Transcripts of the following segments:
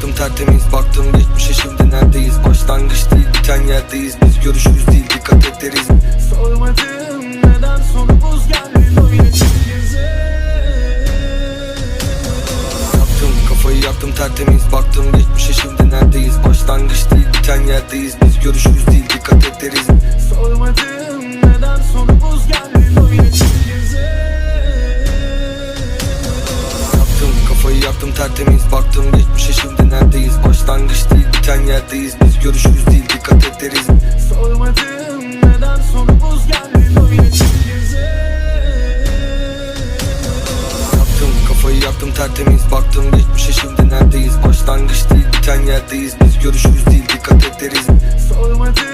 Baktım tertemiz baktım geçmişe şimdi neredeyiz? Başlangıç değil biten yerdeyiz. Biz görüşürüz değil dikkat et deriz. Sormadım neden sonumuz geldi böyle Yaptım kafayı yaktım tertemiz. Baktım geçmişe şimdi neredeyiz? Başlangıç değil biten yerdeyiz. Biz görüşürüz değil dikkat et deriz. Tertemiz. Baktım geçmişe şimdi neredeyiz? Başlangıç değil biten yerdeyiz. Biz görüşürüz değil dikkat et deriz. Sormadım neden sonumuz geldi böyle çekirze Yaktım kafayı yaktım tertemiz. Baktım geçmişe şimdi neredeyiz? Başlangıç değil biten yerdeyiz. Biz görüşürüz değil dikkat et deriz. Sormadım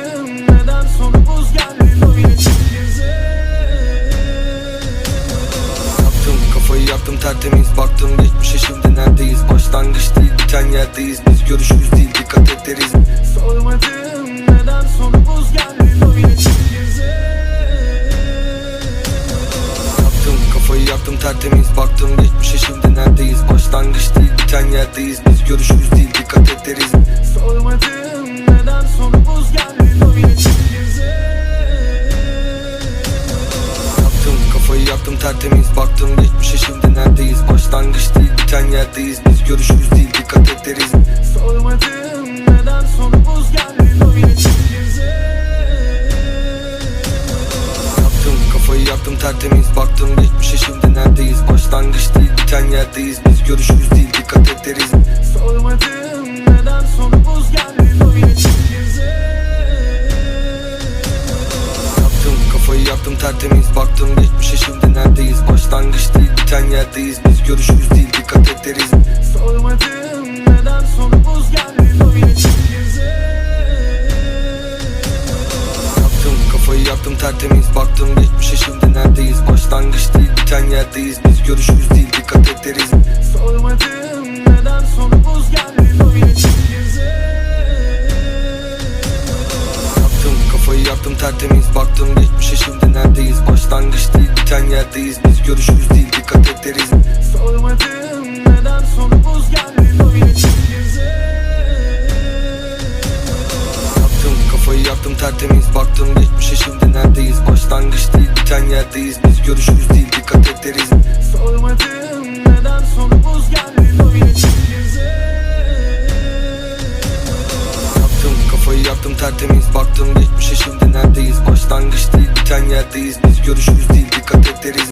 yaktım tertemiz Baktım geçmişe şimdi neredeyiz? Başlangıç değil biten yerdeyiz. Biz görüşürüz değil dikkat et deriz. Sormadım neden sonumuz geldi böyle Yaktım kafayı yaktım tertemiz. Baktım geçmişe şimdi neredeyiz? Başlangıç değil biten yerdeyiz. Biz görüşürüz değil dikkat et deriz. Sormadım tertemiz Baktım geçmişe şimdi neredeyiz? Başlangıç değil biten yerdeyiz. Biz görüşürüz değil dikkat et deriz. Sormadım neden sonumuz geldi Yaktım kafayı yaktım tertemiz. Baktım geçmişe şimdi neredeyiz? Başlangıç değil biten yerdeyiz yaktım tertemiz Baktım geçmişe şimdi neredeyiz? Başlangıç değil biten yerdeyiz. Biz görüşürüz değil dikkat et deriz. Sormadım neden sonumuz geldi böyle Yaktım kafayı yaktım tertemiz Baktım geçmişe şimdi neredeyiz? Başlangıç değil biten yerdeyiz. Biz görüşürüz değil dikkat et deriz. Sormadım yaktım tertemiz Baktım geçmişe şimdi neredeyiz? Başlangıç değil biten yerdeyiz Biz. Görüşürüz değil dikkat et deriz. Sormadım neden sonumuz geldi Yaktım kafayı yaktım tertemiz. Baktım geçmişe şimdi neredeyiz? Başlangıç değil biten yerdeyiz Biz. Görüşürüz değil dikkat et tertemiz Baktım geçmişe şimdi neredeyiz? Başlangıç değil biten yerdeyiz. Biz görüşürüz değil dikkat et deriz